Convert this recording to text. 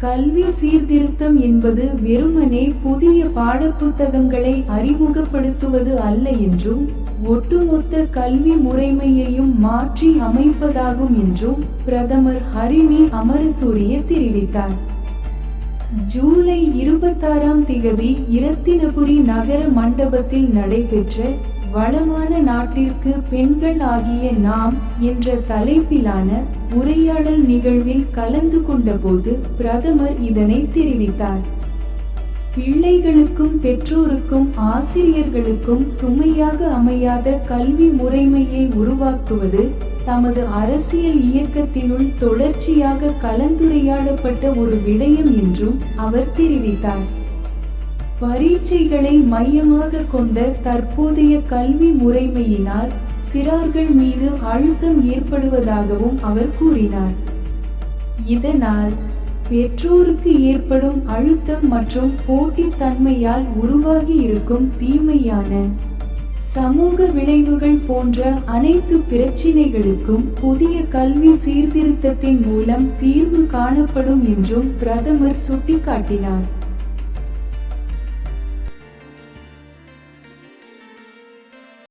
கல்வி சீர்திருத்தம் என்பது வெறுமனே புதிய பாடப்புத்தகங்களை அறிமுகப்படுத்துவது அல்ல என்றும் ஒட்டுமொத்த கல்வி முறைமையையும் மாற்றி அமைப்பதாகும் என்றும் பிரதமர் ஹரிணி அமரசூரிய தெரிவித்தார். ஜூலை இருபத்தாறாம் திகதி இரத்தினபுரி நகர மண்டபத்தில் நடைபெற்ற வளமான நாட்டிற்கு பெண்கள் ஆகிய நாம் என்ற தலைப்பிலான உரையாடல் நிகழ்வில் கலந்து கொண்டபோது பிரதமர் இதனை தெரிவித்தார். பிள்ளைகளுக்கும் பெற்றோருக்கும் ஆசிரியர்களுக்கும் சுமையாக அமையாத கல்வி முறைமையை உருவாக்குவது தமது அரசியல் இயக்கத்தினுள் தொடர்ச்சியாக கலந்துரையாடப்பட்ட ஒரு விடயம் என்றும் அவர் தெரிவித்தார். பரீட்சைகளை மையமாக கொண்ட தற்போதைய கல்வி முறைமையினால் சிறார்கள் மீது அழுத்தம் ஏற்படுவதாகவும் அவர் கூறினார். இதனால் பெற்றோருக்கு ஏற்படும் அழுத்தம் மற்றும் போட்டித்தன்மையால் உருவாகி இருக்கும் தீமையான சமூக விளைவுகள் போன்ற அனைத்து பிரச்சினைகளுக்கும் புதிய கல்வி சீர்திருத்தத்தின் மூலம் தீர்வு காணப்படும் என்றும் பிரதமர் சுட்டிக்காட்டினார்.